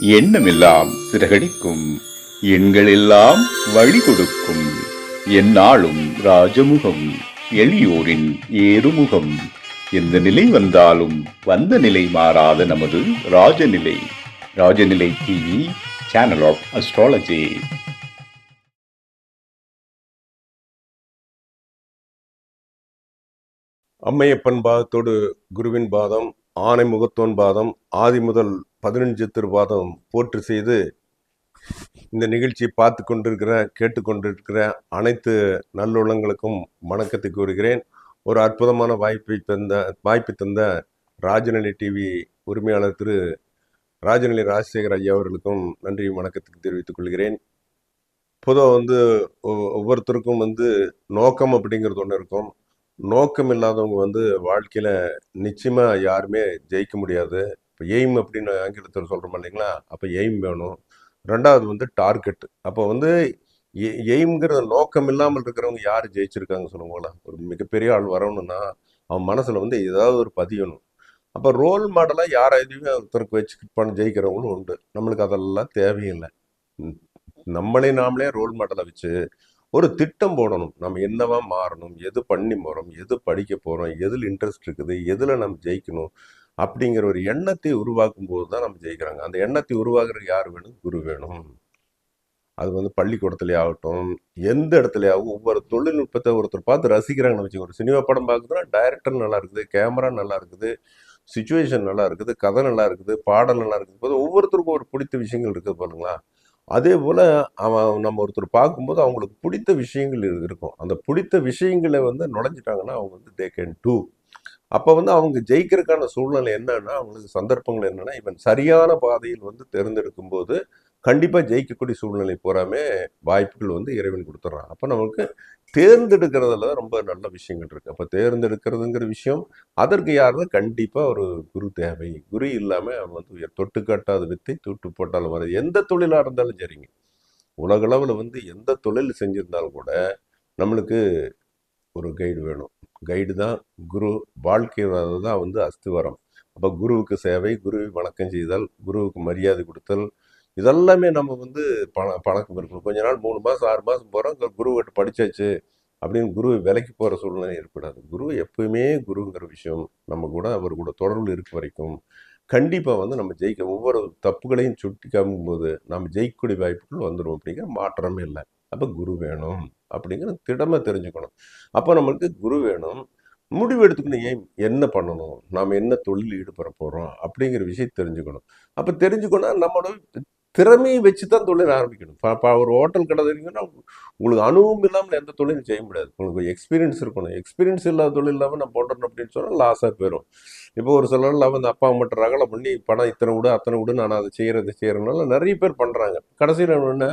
எண்ணமெல்லாம் சிறகடிக்கும். எண்களெல்லாம் வழி கொடுக்கும் எந்நாளும் ராஜமுகம் எளியோரின் ஏறுமுகம். எந்த நிலை வந்தாலும் வந்த நிலை மாறாத நமது Rajanilai. Rajanilai TV channel of astrology Ammaiyappan பாதத்தோடு குருவின் பாதம் ஆனை முகத்தோன் பாதம் ஆதி முதல் பதினஞ்சு திருவாதம் போற்று செய்து இந்த நிகழ்ச்சியை பார்த்து கொண்டிருக்கிற கேட்டுக்கொண்டிருக்கிற அனைத்து நல்லுள்ளங்களுக்கும் வணக்கத்தை கூறுகிறேன். ஒரு அற்புதமான வாய்ப்பை தந்த வாய்ப்பு தந்த ராஜநிலை டிவி உரிமையாளர் திரு ராஜநிலை ராஜசேகர் ஐயா அவர்களுக்கும் நன்றி வணக்கத்துக்கு தெரிவித்துக் கொள்கிறேன். பொதுவாக வந்து ஒவ்வொருத்தருக்கும் வந்து நோக்கம் அப்படிங்கிறது ஒன்று இருக்கும். நோக்கம் இல்லாதவங்க வந்து வாழ்க்கையில் நிச்சயமாக யாருமே ஜெயிக்க முடியாது. இப்போ எய்ம் அப்படின்னு ஆங்கிலத்தில் சொல்கிறோம் இல்லைங்களா அப்போ எய்ம் வேணும். ரெண்டாவது வந்து டார்கெட் அப்போ வந்து எய்ம்ங்கிற நோக்கம் இல்லாமல் இருக்கிறவங்க யார் ஜெயிச்சிருக்காங்க சொல்லுங்களா ஒரு மிகப்பெரிய ஆள் வரணும்னா அவன் மனசில் வந்து ஏதாவது ஒரு பதியணும். அப்போ ரோல் மாடலாக யார் எதுவுமே ஒருத்தருக்கு வச்சு பண்ண ஜெயிக்கிறவங்களும் உண்டு. நம்மளுக்கு அதெல்லாம் தேவையில்லை. நம்மளே நாமளே ரோல் மாடலை வச்சு ஒரு திட்டம் போடணும். நம்ம என்னவா மாறணும்? எது பண்ணி போகிறோம் எது படிக்க போகிறோம் எதில் இன்ட்ரெஸ்ட் இருக்குது? எதில் நம்ம ஜெயிக்கணும்? அப்படிங்கிற ஒரு எண்ணத்தை உருவாக்கும் போது தான் நம்ம ஜெயிக்கிறாங்க. அந்த எண்ணத்தை உருவாக்குறதுக்கு யார் வேணும்? குரு வேணும். அது வந்து பள்ளிக்கூடத்துலேயே ஆகட்டும் எந்த இடத்துலையாகவும் ஒவ்வொரு தொழில்நுட்பத்தை ஒருத்தர் பார்த்து ரசிக்கிறாங்கன்னு வச்சுக்கோங்க. ஒரு சினிமா படம் பார்க்குதுன்னா டைரக்டர் நல்லா இருக்குது கேமரா நல்லா இருக்குது சுச்சுவேஷன் நல்லா இருக்குது கதை நல்லா இருக்குது பாடல் நல்லா இருக்குது. போது ஒவ்வொருத்தருக்கும் ஒரு பிடித்த விஷயங்கள் இருக்குது பாருங்களா? அதே போல் அவன் நம்ம ஒருத்தர் பார்க்கும்போது அவங்களுக்கு பிடித்த விஷயங்கள் இருக்கும். அந்த பிடித்த விஷயங்களை வந்து நுழைஞ்சிட்டாங்கன்னா அவங்க வந்து தே கேன் டூ அப்போ வந்து அவங்க ஜெயிக்கிறதுக்கான சூழ்நிலை என்னன்னா அவங்களுக்கு சந்தர்ப்பங்கள் என்னன்னா இவன் சரியான பாதையில் வந்து தேர்ந்தெடுக்கும் போது கண்டிப்பாக ஜெயிக்கக்கூடிய சூழ்நிலை பூராமே வாய்ப்புகள் வந்து இறைவன் கொடுத்துட்றான். அப்போ நமக்கு தேர்ந்தெடுக்கிறதுல தான் ரொம்ப நல்ல விஷயங்கள் இருக்கு. அப்போ தேர்ந்தெடுக்கிறதுங்கிற விஷயம் அதற்கு யாருன்னா கண்டிப்பாக ஒரு குரு தேவை. குரு இல்லாமல் அவன் வந்து தொட்டு கட்டாத வித்தை தூட்டு போட்டாலும் வர எந்த தொழிலாக இருந்தாலும் சரிங்க. உலகளவில் வந்து எந்த தொழில் செஞ்சிருந்தாலும் கூட நம்மளுக்கு ஒரு கைடு வேணும். கைடு தான். குரு வாழ்க்கை தான் வந்து அஸ்திவாரம். அப்போ குருவுக்கு சேவை குருவை வணக்கம் செய்தல் குருவுக்கு மரியாதை கொடுத்தல் இதெல்லாமே நம்ம வந்து பண பழக்கம் இருக்கணும் கொஞ்ச நாள் மூணு மாதம் ஆறு மாதம் போகிறோம் குருவிட்ட படித்தாச்சு அப்படின்னு குரு விலைக்கு போகிற சூழ்நிலை ஏற்படாது. குரு எப்பயுமே குருங்கிற விஷயம் நம்ம கூட அவர் கூட தொடர்பில் இருக்க வரைக்கும் கண்டிப்பாக வந்து நம்ம ஜெயிக்க ஒவ்வொரு தப்புகளையும் சுட்டி காமிக்கும்போது நம்ம ஜெயிக்கக்கூடிய வாய்ப்புகள் வந்துடும் அப்படிங்கிற மாற்றமே இல்லை. அப்போ குரு வேணும். அப்படிங்கிற திடமை தெரிஞ்சுக்கணும். அப்போ நம்மளுக்கு குரு வேணும். முடிவு எடுத்துக்கணும் ஏன் என்ன பண்ணணும்? நாம் என்ன தொழில் ஈடுபட போகிறோம் அப்படிங்கிற விஷயம் தெரிஞ்சுக்கணும். அப்போ தெரிஞ்சுக்கணும் நம்மளோட திறமையை வச்சு தான் தொழில் ஆரம்பிக்கணும். இப்போ இப்போ ஒரு ஹோட்டல் கடை தெரியுங்கன்னா உங்களுக்கு அனுபவம் இல்லாமல் எந்த தொழிலும் செய்ய முடியாது. உங்களுக்கு எக்ஸ்பீரியன்ஸ் இருக்கணும். எக்ஸ்பீரியன்ஸ் இல்லாத தொழில் இல்லாமல் நான் போடுறேன் அப்படின்னு சொன்னால் லாஸாக போயிடும் இப்போ ஒரு சிலர்லாம் வந்து அப்பா மட்டும் ரகலை பண்ணி பணம் இத்தனை விடு அத்தனை விடு நான் அதை செய்கிறது செய்கிறதுனால நிறைய பேர் பண்ணுறாங்க கடைசியில் என்ன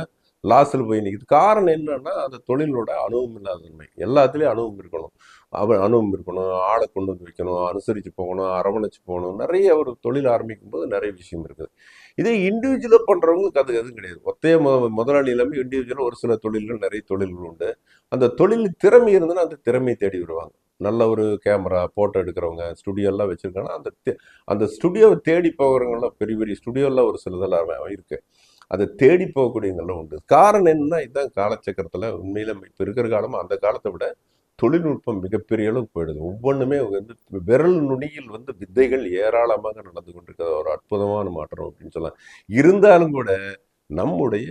லாஸில் போய் நிற்குது காரணம் என்னன்னா அந்த தொழிலோட அனுபவம் இல்லாதன்மை எல்லாத்துலேயும் அனுபவம் இருக்கணும். அவன் அனுபவம் இருக்கணும். ஆளை கொண்டு வந்து வைக்கணும். அனுசரித்து போகணும். அரவணைச்சு போகணும். நிறைய ஒரு தொழில் ஆரம்பிக்கும் போது நிறைய விஷயம் இருக்குது. இதே இண்டிவிஜுவலாக பண்ணுறவங்களுக்கு அது எதுவும் கிடையாது. ஒத்தைய மொ முதலாளி இல்லாமல் இண்டிவிஜுவலாக ஒரு சில தொழில்கள் நிறைய தொழில்கள் உண்டு. அந்த தொழில் திறமை இருந்ததுன்னா அந்த திறமையை தேடி வருவாங்க. நல்ல ஒரு கேமரா ஃபோட்டோ எடுக்கிறவங்க ஸ்டுடியோலாம் வச்சுருக்காங்கன்னா அந்த தே- அந்த ஸ்டுடியோவை தேடி போகிறவங்களாம் பெரிய பெரிய ஸ்டுடியோலாம் ஒரு சிலதெல்லாம் இருக்குது அதை தேடி போகக்கூடியவங்கெல்லாம் உண்டு. காரணம் என்னன்னா இதுதான் காலச்சக்கரத்தில் உண்மையில் இப்போ இருக்கிற காலம் அந்த காலத்தை விட தொழில்நுட்பம் மிகப்பெரிய அளவுக்கு போயிடுது. ஒவ்வொன்றுமே வந்து விரல் நுனியில் வந்து வித்தைகள் ஏராளமாக நடந்து கொண்டிருக்கிற ஒரு அற்புதமான மாற்றம் அப்படின்னு சொல்லலாம். இருந்தாலும் கூட நம்முடைய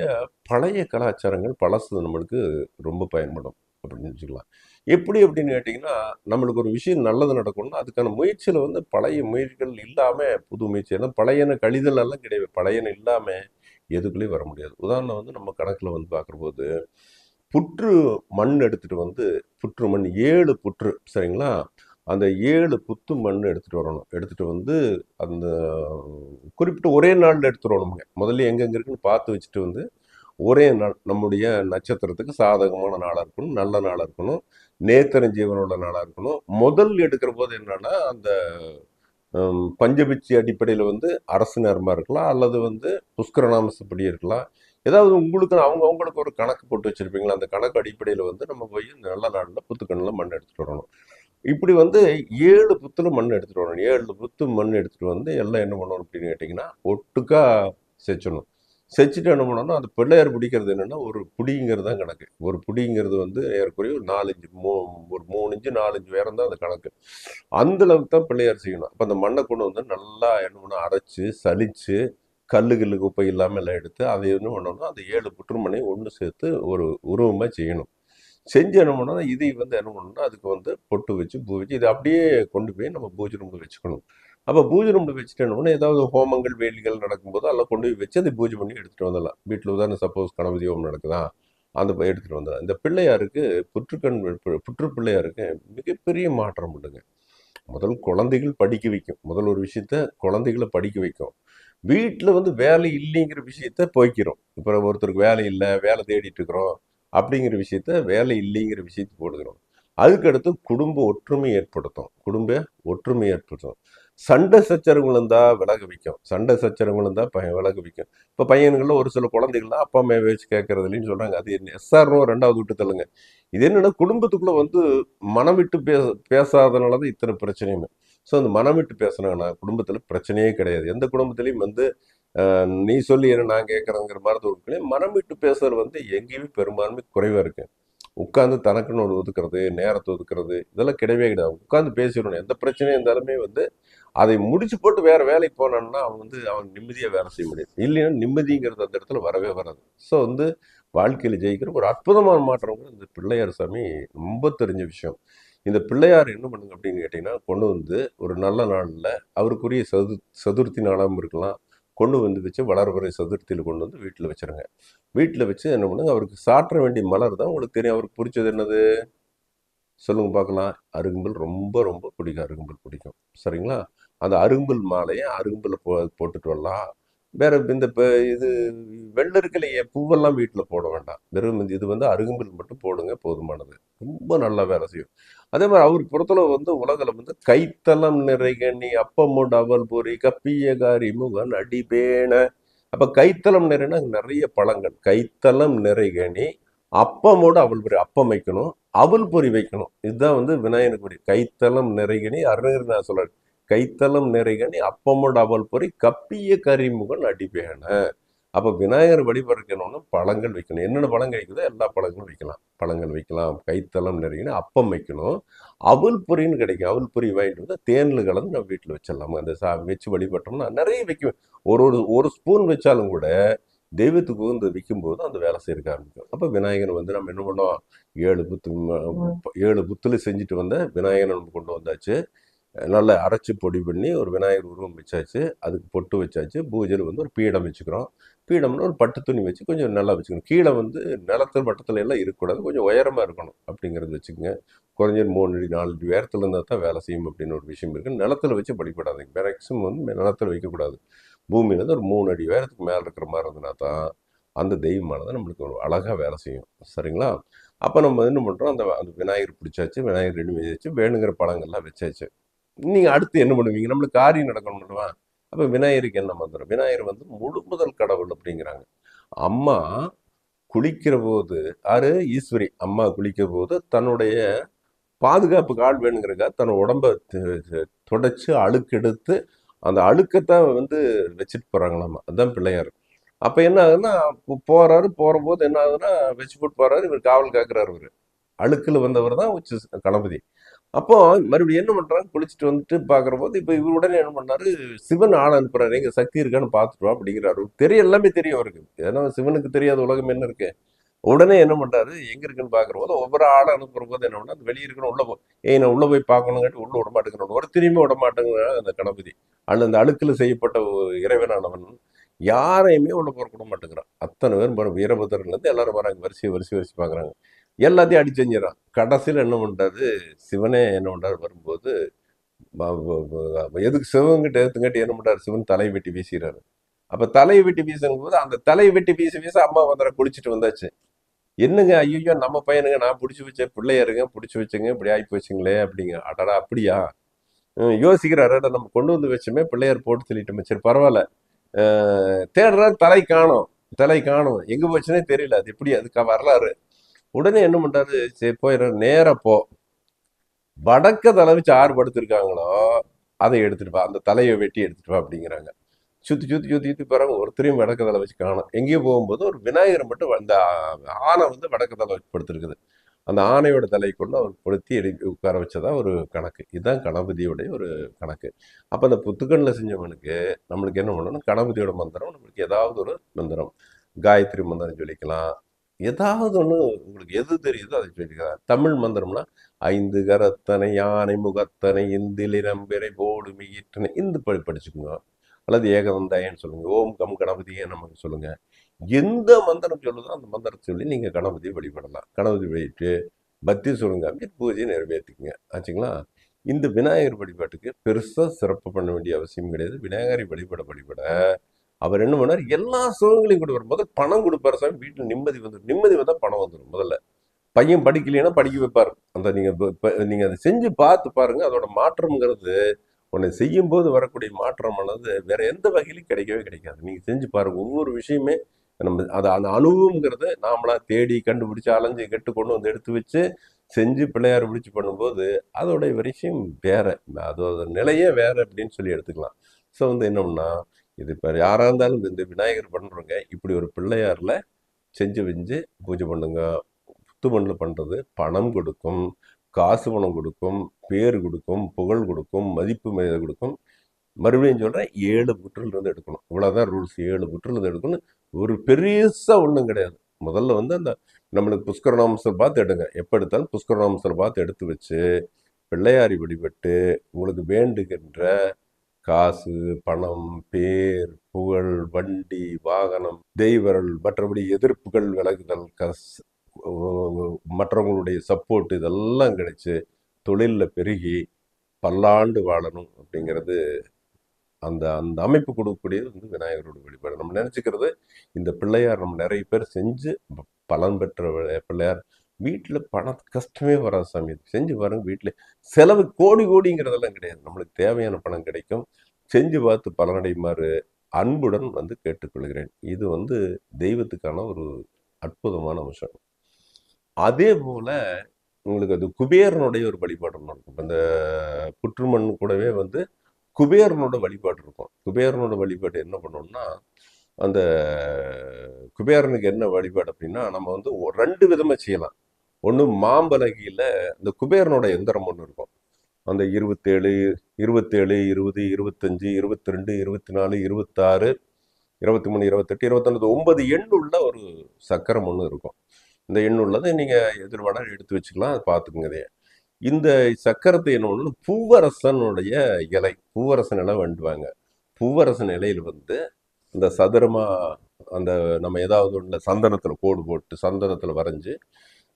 பழைய கலாச்சாரங்கள் பழசு நம்மளுக்கு ரொம்ப பயன்படும் அப்படின்னு வச்சுக்கலாம் எப்படி அப்படின்னு கேட்டிங்கன்னா நம்மளுக்கு ஒரு விஷயம் நல்லது நடக்கணும்னா அதுக்கான முயற்சியில் வந்து பழைய முயற்சிகள் இல்லாமல் புது முயற்சி ஏன்னா பழையன கழிதல் எல்லாம் கிடையாது. பழையன இல்லாமல் எதுக்குள்ளேயும் வர முடியாது. உதாரணம் வந்து நம்ம கணக்கில் வந்து பார்க்கும்போது புற்று மண் எடுத்துகிட்டு வந்து புற்று மண் ஏழு புற்று சரிங்களா? அந்த ஏழு புத்து மண் எடுத்துகிட்டு வரணும். எடுத்துகிட்டு வந்து அந்த குறிப்பிட்ட ஒரே நாளில் எடுத்துகிட்டு வரணுங்க முதல்ல எங்கெங்கே இருக்குன்னு பார்த்து வச்சுட்டு வந்து ஒரே நாள் நம்முடைய நட்சத்திரத்துக்கு சாதகமான நாளாக இருக்கணும் நல்ல நாளாக இருக்கணும் நேத்தரஞ்சீவனோட நாளாக இருக்கணும். முதல் எடுக்கிற போது என்னென்னா அந்த பஞ்சபிச்சி அடிப்படையில் வந்து அரசு நேரமாக இருக்கலாம் அல்லது வந்து புஷ்கரநாமசப்படி இருக்கலாம். ஏதாவது உங்களுக்கு அவங்க அவங்களுக்கு ஒரு கணக்கு போட்டு வச்சுருப்பீங்களா? அந்த கணக்கு அடிப்படையில் வந்து நம்ம போய் இந்த நல்ல நாளில் புத்துக்கண்ணில் மண் எடுத்துகிட்டு வரணும். இப்படி வந்து ஏழு புத்தில் மண் எடுத்துகிட்டு வரணும். ஏழு புத்து மண் எடுத்துகிட்டு வந்து எல்லாம் என்ன பண்ணணும் அப்படின்னு கேட்டிங்கன்னா ஒட்டுக்கா செச்சணும் செஞ்சுட்டு என்ன பண்ணோம்னா அந்த பிள்ளையார் பிடிக்கிறது என்னென்னா ஒரு புடிங்கிறது தான் கணக்கு. ஒரு புடிங்கிறது வந்து ஏறக்குறைய ஒரு நாலஞ்சு மூ ஒரு மூணு இஞ்சு நாலஞ்சு உயரம் தான் அந்த கணக்கு. அந்தளவுக்கு தான் பிள்ளையார் செய்யணும். அப்போ அந்த மண்ணை கொண்டு வந்து நல்லா என்ன பண்ணணும் அரைச்சி சலிச்சு கல்லு கல்லு குப்பை இல்லாமல் எல்லாம் எடுத்து அதை என்ன பண்ணணும்னா அந்த ஏழு புற்றுமனையும் ஒன்று சேர்த்து ஒரு உருவமாக செய்யணும். செஞ்சு என்ன பண்ணோம்னா இதை வந்து என்ன பண்ணணும்னா அதுக்கு வந்து பொட்டு வச்சு பூ வச்சு இதை அப்படியே கொண்டு போய் நம்ம பூஜை ரூமில் வச்சுக்கணும். அப்போ பூஜை ரூமில் வச்சுட்டு என்ன ஏதாவது ஹோமங்கள் வேலிகள் நடக்கும்போது அதெல்லாம் கொண்டு போய் வச்சு அதை பூஜை பண்ணி எடுத்துகிட்டு வந்துடலாம். வீட்டில் உதாரணம் சப்போஸ் கணபதி ஹோமம் நடக்குதா அந்த ப- எடுத்துகிட்டு வந்துடலாம். இந்த பிள்ளையாருக்கு புற்றுக்கண் புற்று பிள்ளையாருக்கு மிகப்பெரிய மாற்றம் உண்டுங்க. முதல் குழந்தைகள் படிக்க வைக்கும். முதல் ஒரு விஷயத்த குழந்தைகளை படிக்க வைக்கும். வீட்டில் வந்து வேலை இல்லைங்கிற விஷயத்த போய்க்கிறோம் இப்போ ஒருத்தருக்கு வேலை இல்லை வேலை தேடிட்டு இருக்கிறோம். அப்படிங்கிற விஷயத்த வேலை இல்லைங்கிற விஷயத்தை போடுகிறோம் அதுக்கடுத்து குடும்ப ஒற்றுமை ஏற்படுத்தும். குடும்ப ஒற்றுமை ஏற்படுத்தும். சண்டை சச்சரவுகள் இருந்தால் விலக வைக்கும். சண்டை சச்சரவுகள் இருந்தால் பையன் விலக வைக்கும். இப்போ பையன்களில் ஒரு சில குழந்தைகள்லாம் அப்பா அம்மா வச்சு கேட்கறது இல்லைன்னு சொல்கிறாங்க அது என்ன எஸ்ஆர்னோ ரெண்டாவது விட்டு தள்ளுங்க. இது என்னென்னா குடும்பத்துக்குள்ளே வந்து மனம் விட்டு பேச பேசாதனால தான் இத்தனை பிரச்சனையுமே. ஸோ அந்த மனம் விட்டு பேசுனாங்கன்னா குடும்பத்தில் பிரச்சனையே கிடையாது. எந்த குடும்பத்துலேயும் வந்து நீ சொல்லி என்ன நான் கேட்குறேங்கிற மாதிரி ஒரு மனம் விட்டு பேசுறது வந்து எங்கேயுமே பெரும்பான்மை குறைவாக இருக்குது உட்காந்து தனக்குன்னு ஒரு ஒதுக்குறது நேரத்தை ஒதுக்குறது இதெல்லாம் கிடையவே கிடையாது. உட்காந்து பேசிடணும். எந்த பிரச்சனையும் இருந்தாலுமே வந்து அதை முடிச்சு போட்டு வேறு வேலைக்கு போனான்னா அவன் வந்து அவன் நிம்மதியாக வேலை செய்ய முடியும் இல்லைன்னா நிம்மதிங்கிறது அந்த இடத்துல வரவே வராது. ஸோ வந்து வாழ்க்கையில் ஜெயிக்கிற ஒரு அற்புதமான மாற்றம் கூட இந்த பிள்ளையார் சாமி ரொம்ப தெரிஞ்ச விஷயம். இந்த பிள்ளையார் என்ன பண்ணுங்க அப்படின்னு கேட்டிங்கன்னா கொண்டு வந்து ஒரு நல்ல நாளில் அவருக்குரிய சது சதுர்த்தி நாளாகவும் இருக்கலாம். கொண்டு வந்து வச்சு வளர்வரை சதுர்த்தியில் கொண்டு வந்து வீட்டில் வச்சிருங்க. வீட்டில் வச்சு என்ன பண்ணுங்க? அவருக்கு சாற்ற வேண்டிய மலர் தான் உங்களுக்கு தெரியும். அவருக்கு பிடிச்சது என்னது? சொல்லுங்க பார்க்கலாம். அருகும்பல் ரொம்ப ரொம்ப பிடிக்கும். அருகம்புல் பிடிக்கும். சரிங்களா? அந்த அருகும்பல் மாலையை அருகம்புல்ல போ போட்டுட்டு வரலாம். வேற இந்த இப்போ இது வெள்ளரிக்கலையே பூவெல்லாம் வீட்டில் போட வேண்டாம். வெறும் இந்த இது வந்து அருகம்பில் மட்டும் போடுங்க போதுமானது. ரொம்ப நல்லா வேலை செய்யும். அதே மாதிரி அவர் பொறுத்தளவு வந்து உலகில் வந்து கைத்தலம் நிறைகணி அப்பமுடு அவல் பொறி கப்பியகாரி முகன் அடிபேன அப்போ கைத்தலம் நிறைனா நிறைய பழங்கள். கைத்தலம் நிறைகணி அப்பமோடு அவல் பொறி அப்பம் வைக்கணும் அவல் பொறி வைக்கணும். இதுதான் வந்து விநாயகனுக்குரிய கைத்தலம் நிறைகணி அருணகிரி நான் கைத்தலம் நிறைகணி அப்பமோடு அவல் பொரி கப்பிய கரிமுகன் அடிபேன. அப்போ விநாயகர் வழிபடுக்கணும்னா பழங்கள் வைக்கணும். என்னென்ன பழங்கள் வைக்குதோ எல்லா பழங்களும் வைக்கலாம். பழங்கள் வைக்கலாம் கைத்தலம் நிறைகணி அப்பம் வைக்கணும். அவல் பொரின்னு கிடைக்கும். அவல் பொரி வாங்கிட்டு வந்து தேனில் கலந்து நம்ம வீட்டில் வச்சிடலாம். அந்த சா வச்சு வழிபட்டோம்னா நிறைய வைக்கும் ஒரு ஒரு ஒரு ஸ்பூன் வச்சாலும் கூட தெய்வத்துக்கு வந்து விற்கும்போது அந்த வேலை செய்யறதுக்கு ஆரம்பிக்கும். அப்போ விநாயகர் வந்து நம்ம என்ன பண்ணோம்? ஏழு புத்து ஏழு புத்துல செஞ்சுட்டு வந்த விநாயகரை நம்ம கொண்டு வந்தாச்சு. நல்லா அரைச்சி பொடி பண்ணி ஒரு விநாயகர் உருவம் வச்சாச்சு. அதுக்கு பொட்டு வச்சாச்சு. பூஜையில் வந்து ஒரு பீடம் வச்சுக்கிறோம். பீடம்னு ஒரு பட்டு துணி வச்சு கொஞ்சம் நல்லா வச்சுக்கணும். கீழே வந்து நிலத்தில் பட்டத்தில் எல்லாம் இருக்கக்கூடாது. கொஞ்சம் உயரமாக இருக்கணும் அப்படிங்கிறது வச்சுக்கோங்க. குறைஞ்சது மூணு அடி நாலு அடி உயரத்தில் இருந்தால் தான் வேலை செய்யும் அப்படின்னு ஒரு விஷயம் இருக்குது நிலத்தில் வச்சு படிப்படாதீங்க. மேக்ஸிமம் வந்து நிலத்தில் வைக்கக்கூடாது பூமியிலேருந்து ஒரு மூணு அடி உயரத்துக்கு மேலே இருக்கிற மாதிரி இருந்ததுனா தான் அந்த தெய்வமானது நம்மளுக்கு ஒரு அழகாக வேலை செய்யும். சரிங்களா? அப்போ நம்ம என்ன பண்ணுறோம் அந்த அந்த விநாயகர் பிடிச்சாச்சு. விநாயகர் ரெடி வச்சாச்சு வேணுங்கிற பழங்கள்லாம் வச்சாச்சு. நீங்கள் அடுத்து என்ன பண்ணுவீங்க? நம்மளுக்கு காரியம் நடக்கணும்னுவா அப்போ விநாயகருக்கு என்ன மந்திரம் விநாயகர் வந்து முழு முதல் கடவுள் அப்படிங்கிறாங்க. அம்மா குளிக்கிற போது ஆறு ஈஸ்வரி. அம்மா குளிக்கிற போது தன்னுடைய பாதுகாப்பு கால் வேணுங்கிறக்கா தன் உடம்பை தொடச்சி அழுக்கெடுத்து அந்த அழுக்கத்தான் வந்து வச்சுட்டு போகிறாங்களாம் அதுதான் பிள்ளையார். அப்போ என்ன ஆகுதுன்னா போகிறாரு போறாரு. போது என்ன ஆகுதுன்னா வச்சு போட்டு போகிறாரு இவர் காவல் காக்குறாரு இவர். அழுக்குல வந்தவர் தான் உச்சி கணபதி. அப்போ மறுபடியும் என்ன பண்றாங்க? குளிச்சுட்டு வந்துட்டு பாக்குற போது இப்ப இவர் உடனே என்ன பண்ணாரு? சிவன் ஆள் அனுப்புறாரு. எங்க சக்தி இருக்கான்னு பார்த்துட்டு வா அப்படிங்கிறாரு. தெரிய எல்லாமே தெரியும் அவருக்கு. ஏன்னா சிவனுக்கு தெரியாத உலகம் என்ன இருக்கு? உடனே என்ன பண்றாரு? எங்க இருக்குன்னு பாக்குற போது ஒவ்வொரு ஆள் அனுப்புற போது என்ன பண்ணா வெளியே இருக்கணும் உள்ள போ ஏய் நான் உள்ள போய் பார்க்கணுங்காட்டி உள்ள விட மாட்டேங்கிறோம் ஒரு திரும்பி விட அந்த கணபதி. அந்த அந்த அழுக்கில் செய்யப்பட்ட இறைவனானவன் யாரையுமே உள்ள போக கூட மாட்டேங்கிறான். அத்தனை பேரும் பாருங்க வீரபத்திரன்ல இருந்து எல்லாரும் வராங்க. வரிசை வரிசை வரிசை பாக்குறாங்க. எல்லாத்தையும் அடிச்சு செஞ்சிடறான் கடைசியில் என்ன பண்ணுறது சிவனே என்ன பண்ணுறாரு வரும்போது எதுக்கு சிவங்கிட்ட எடுத்துங்காட்டி என்ன பண்ணுறாரு சிவன் தலையை வெட்டி வீசுறாரு அப்போ தலையை வெட்டி வீசும் போது அந்த தலையை வெட்டி வீச வீச அம்மா வந்துட குளிச்சுட்டு வந்தாச்சு. என்னங்க ஐயோ நம்ம பையனுங்க நான் பிடிச்சி வச்ச பிள்ளையாருங்க பிடிச்சி வச்சுங்க இப்படி ஆகி போச்சுங்களே அப்படிங்க. அடடா அப்படியா? யோசிக்கிறாரு நம்ம கொண்டு வந்து வச்சோமே பிள்ளையார் போட்டு சொல்லிட்டு சரி பரவாயில்ல. தேடுறாரு தலை காணோம். தலை காணும். எங்கே போச்சுன்னே தெரியல. அது எப்படி அதுக்கு வரலாறு. உடனே என்ன பண்ணுறாரு சரி போயிடும் நேராக போ. வடக்க தலை வச்சு ஆறு படுத்திருக்காங்களோ அதை எடுத்துட்டு பா அந்த தலையை வெட்டி எடுத்துட்டு வா அப்படிங்கிறாங்க. சுற்றி சுற்றி சுற்றி சுற்றி போகிறாங்க ஒருத்தரையும் வடக்கதலை வச்சு காணும். எங்கேயோ போகும்போது ஒரு விநாயகரை மட்டும் அந்த ஆனை வந்து வடக்கதலை வச்சு படுத்திருக்குது அந்த ஆணையோட தலை கொண்டு அவர் பொருத்தி எடு உட்கார வச்சதா ஒரு கணக்கு. இதுதான் கணபதியோடைய ஒரு கணக்கு. அப்போ அந்த புத்துக்கண்ணில் செஞ்சவனுக்கு நம்மளுக்கு என்ன பண்ணணும்? கணபதியோட மந்திரம் நம்மளுக்கு ஏதாவது ஒரு மந்திரம். காயத்ரி மந்திரம் சொல்லிக்கலாம். ஏதாவது ஒன்று உங்களுக்கு எது தெரியுதோ அதை சொல்லிக்கலாம் தமிழ் மந்திரம்னா ஐந்து கரத்தனை யானை முகத்தனை இந்திலிரம்பிரை போடு மியிற்றனை இந்த படி படிச்சுக்கோங்க. அல்லது ஏகவந்தாயன்னு சொல்லுங்கள் ஓம் கம் கணபதியே நமக்கு சொல்லுங்கள் எந்த மந்திரம் சொல்லுதோ அந்த மந்திரத்தை சொல்லி நீங்கள் கணபதியை வழிபடலாம். கணபதி வழிபட்டு பக்தி சொல்லுங்க பூஜையை நிறைவேற்றிக்குங்க. ஆச்சுங்களா? இந்த விநாயகர் வழிபாட்டுக்கு பெருசாக சிறப்பு பண்ண வேண்டிய அவசியம் கிடையாது. விநாயகரை வழிபட வழிபட அவர் என்ன பண்ணார்? எல்லா சுகங்களையும் கொடுப்பார் முதல் பணம் கொடுப்பாரு சாமி. வீட்டில் நிம்மதி வந்துடும் நிம்மதி வந்தால் பணம் வந்துடும் முதல்ல. பையன் படிக்கலைன்னா படிக்க வைப்பார். அந்த நீங்கள் நீங்கள் அதை செஞ்சு பார்த்து பாருங்கள் அதோட மாற்றம்ங்கிறது உன்னை செய்யும் போது வரக்கூடிய மாற்றமானது வேற எந்த வகையிலும் கிடைக்கவே கிடைக்காது. நீங்கள் செஞ்சு பாருங்கள் ஒவ்வொரு விஷயமே நம்ம அது அந்த அனுபவங்கிறத நாமளாக தேடி கண்டுபிடிச்சி அலைஞ்சு கெட்டு கொண்டு வந்து எடுத்து வச்சு செஞ்சு பிள்ளையார் பிடிச்சி பண்ணும்போது அதோடைய விஷயம் வேற. அதோட நிலையே வேற அப்படின்னு சொல்லி எடுத்துக்கலாம். ஸோ வந்து என்னம்னா இது இப்போ யாராக இருந்தாலும் இந்த விநாயகர் பண்ணுறவங்க இப்படி ஒரு பிள்ளையாரில் செஞ்சு வச்சு பூஜை பண்ணுங்க. புத்து மண்ணில் பண்ணுறது பணம் கொடுக்கும் காசு பணம் கொடுக்கும் பேர் கொடுக்கும் புகழ் கொடுக்கும் மதிப்பு மரியாதை கொடுக்கும். மறுபடியும் சொல்கிறேன் ஏழு புற்றில் இருந்து எடுக்கணும். இவ்வளோதான் ரூல்ஸ் ஏழு புற்றில் இருந்து எடுக்கணும் ஒரு பெருசாக ஒன்றும் கிடையாது. முதல்ல வந்து அந்த நம்மளுக்கு புஷ்கரநாமசர் பார்த்து எடுங்க. எப்போ எடுத்தாலும் புஷ்கரநாமசர் பார்த்து எடுத்து வச்சு பிள்ளையாரி வழிபட்டு உங்களுக்கு வேண்டுகின்ற காசு பணம் பேர் புகழ் வண்டி வாகனம் தெய்வரல் மற்றபடி எதிர்ப்புகள் விலகுதல் கஸ் மற்றவங்களுடைய சப்போர்ட் இதெல்லாம் கிடைச்சி தொழிலில் பெருகி பல்லாண்டு வாழணும் அப்படிங்கிறது அந்த அந்த அமைப்பு கொடுக்கக்கூடியது வந்து விநாயகரோட வழிபாடு. நம்ம நினச்சிக்கிறது இந்த பிள்ளையார் நம்ம நிறைய பேர் செஞ்சு பலன் பெற்ற பிள்ளையார் வீட்டில் பண கஷ்டமே வராது சாமி. செஞ்சு பாருங்க வீட்டில் செலவு கோடி கோடிங்கிறதெல்லாம் கிடையாது. நம்மளுக்கு தேவையான பணம் கிடைக்கும். செஞ்சு பார்த்து பலனடையுமாறு அன்புடன் வந்து கேட்டுக்கொள்கிறேன். இது வந்து தெய்வத்துக்கான ஒரு அற்புதமான அம்சம். அதே போல் உங்களுக்கு அது குபேரனுடைய ஒரு வழிபாடு ஒன்று இருக்கும். புற்றுமண் கூடவே வந்து குபேரனோட வழிபாடு இருக்கும். குபேரனோட வழிபாடு என்ன பண்ணோம்னா அந்த குபேரனுக்கு என்ன வழிபாடு அப்படின்னா நம்ம வந்து ஒரு ரெண்டு விதமாக செய்யலாம். ஒன்று மாம்பலகியில் இந்த குபேரனோட எந்திரம் ஒன்று இருக்கும். அந்த இருபத்தேழு இருபத்தேழு இருபது இருபத்தஞ்சு இருபத்தி ரெண்டு இருபத்தி நாலு இருபத்தாறு இருபத்தி மூணு இருபத்தெட்டு இருபத்தொன்பது ஒன்பது எண் உள்ள ஒரு சக்கரம் ஒன்று இருக்கும். இந்த எண் உள்ளதை நீங்கள் எதிர்வான எடுத்து வச்சுக்கலாம் அதை பார்த்துக்குங்க இந்த சக்கரத்தை என்ன ஒன்று பூவரசனுடைய இலை பூவரசன் இலை வேண்டுவாங்க. பூவரசன் இலையில் வந்து இந்த சதுரமாக அந்த நம்ம ஏதாவது ஒன்று சந்தனத்தில் கோடு போட்டு சந்தனத்தில் வரைஞ்சி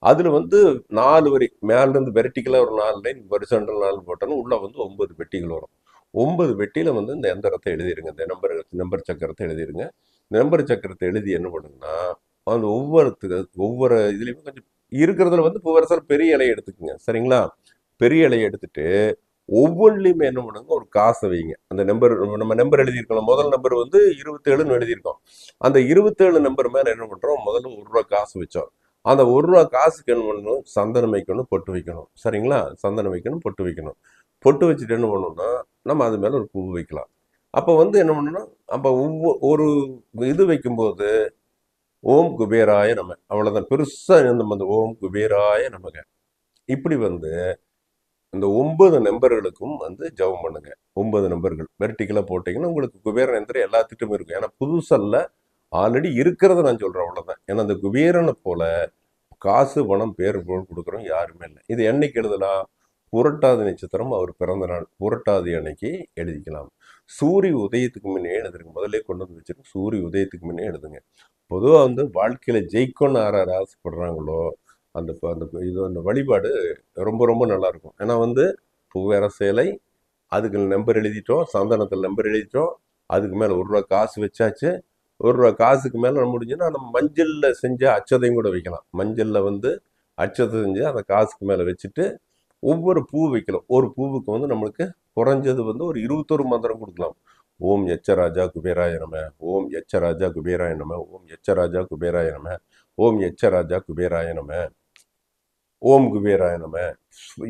அதில் வந்து நாலு வரி மேலேருந்து வெரைட்டிக்கலாக ஒரு நாலு லைன் வரிசண்டல் நாலு போட்டோன்னா உள்ளே வந்து ஒம்பது பெட்டிகள் வரும் ஒன்பது பெட்டியில் வந்து இந்த எந்திரத்தை எழுதிடுங்க இந்த நம்பர் நம்பர் சக்கரத்தை எழுதிடுங்க இந்த நம்பர் சக்கரத்தை எழுதி என்ன பண்ணுங்கன்னா அந்த ஒவ்வொருத்துக்கு ஒவ்வொரு இதுலேயுமே கொஞ்சம் இருக்கிறதுல வந்து புவரசர் பெரிய இலையை எடுத்துக்கோங்க சரிங்களா? பெரிய இலையை எடுத்துட்டு ஒவ்வொன்றிலையுமே என்ன பண்ணுங்க ஒரு காசை வைங்க. அந்த நம்பர் நம்ம நம்பர் எழுதியிருக்கோம் முதல் நம்பர் வந்து இருபத்தேழுன்னு எழுதியிருக்கோம். அந்த இருபத்தேழு நம்பர் மேலே என்ன பண்ணுறோம் முதல்ல ஒரு ரூபா காசு வச்சோம். அந்த ஒரு ரூபா காசுக்கு என்ன பண்ணணும்? சந்தனம் வைக்கணும் பொட்டு வைக்கணும். சரிங்களா? சந்தனம் வைக்கணும் பொட்டு வைக்கணும். பொட்டு வச்சுட்டு என்ன பண்ணணும்னா நம்ம அது மேலே ஒரு பூ வைக்கலாம். அப்போ வந்து என்ன பண்ணணும் அப்போ ஒவ்வொரு ஒரு இது வைக்கும்போது ஓம் குபேராய நம்ம அவ்வளோதான் பெருசாக நம்ம அந்த ஓம் குபேராய நமக. இப்படி வந்து இந்த ஒன்பது நம்பர்களுக்கும் வந்து ஜெபம் பண்ணுங்க. ஒன்பது நம்பர்கள். வெர்டிக்கலாக போட்டிங்கன்னா உங்களுக்கு குபேரன் எந்திரம் எல்லாத்துட்டும் இருக்கும். ஏன்னா புதுசல்ல ஆல்ரெடி இருக்கிறத நான் சொல்கிறேன் அவ்வளோதான் ஏன்னா அந்த குபேரனை போல காசு பணம் பேர் பொருள் கொடுக்குறோம் யாருமே இல்லை. இது என்னைக்கு எழுதலாம் புரட்டாதி நட்சத்திரம் அவர் பிறந்த நாள். புரட்டாதி அன்னைக்கு எழுதிக்கலாம். சூரிய உதயத்துக்கு முன்னே எழுதுங்க முதல்ல கொண்டு வந்து வச்சுருங்க. சூரிய உதயத்துக்கு முன்னே எழுதுங்க. பொதுவாக வந்து வாழ்க்கையில் ஜெயிக்கணும்னு யார் யார் ஆசைப்படுறாங்களோ அந்த அந்த இது அந்த வழிபாடு ரொம்ப ரொம்ப நல்லா இருக்கும். ஏன்னா வந்து பூவேர சேலை அதுக்கு நம்பர் எழுதிட்டோம். சந்தனத்தில் நம்பர் எழுதிட்டோம். அதுக்கு மேலே ஒரு ரூபா காசு வச்சாச்சு. ஒரு ரூபா காசுக்கு மேலே நம்ம முடிஞ்சுன்னா நம்ம மஞ்சளில் செஞ்ச அச்சதையும் கூட வைக்கலாம். மஞ்சளில் வந்து அச்சதை செஞ்சு அந்த காசுக்கு மேலே வச்சுட்டு ஒவ்வொரு பூ வைக்கலாம் ஒரு பூவுக்கு வந்து நம்மளுக்கு குறைஞ்சது வந்து ஒரு இருபத்தொரு மந்திரம் கொடுக்கலாம். ஓம் எச்சராஜா குபேராய நம ஓம் எச்சராஜா குபேராய நம ஓம் எச்சராஜா குபேராய நம ஓம் எச்சராஜா குபேராய நம. ஓம் குபேராய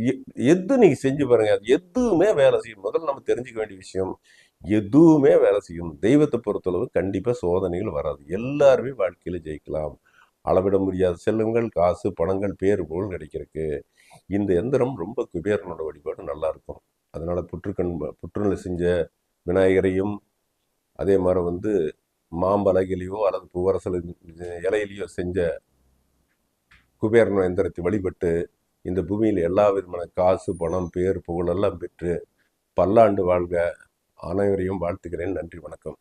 எ- எது நீங்க செஞ்சு பாருங்க அது எதுவுமே வேலை செய்யும். முதல்ல நம்ம தெரிஞ்சுக்க வேண்டிய விஷயம் எதுவுமே வேலை செய்யும். தெய்வத்தை பொறுத்தளவு கண்டிப்பாக சோதனைகள் வராது. எல்லாருமே வாழ்க்கையில் ஜெயிக்கலாம். அளவிட முடியாத செல்வங்கள் காசு பணங்கள் பேர் போல் கிடைக்கிறதுக்கு இந்த எந்திரம் ரொம்ப குபேரனோட வழிபாடு நல்லா இருக்கும். அதனால புற்றுக்கண் புற்றுநோய் செஞ்ச விநாயகரையும் அதே மாதிரி வந்து மாம்பலகிலையோ அல்லது பூவரசல் இலையிலையோ செஞ்ச குபேரன் எந்திரத்தை வழிபட்டு இந்த பூமியில் எல்லா விதமான காசு பணம் பேர் புகழெல்லாம் பெற்று பல்லாண்டு வாழ்க. அனைவரையும் வாழ்த்துக்கிறேன் நன்றி வணக்கம்.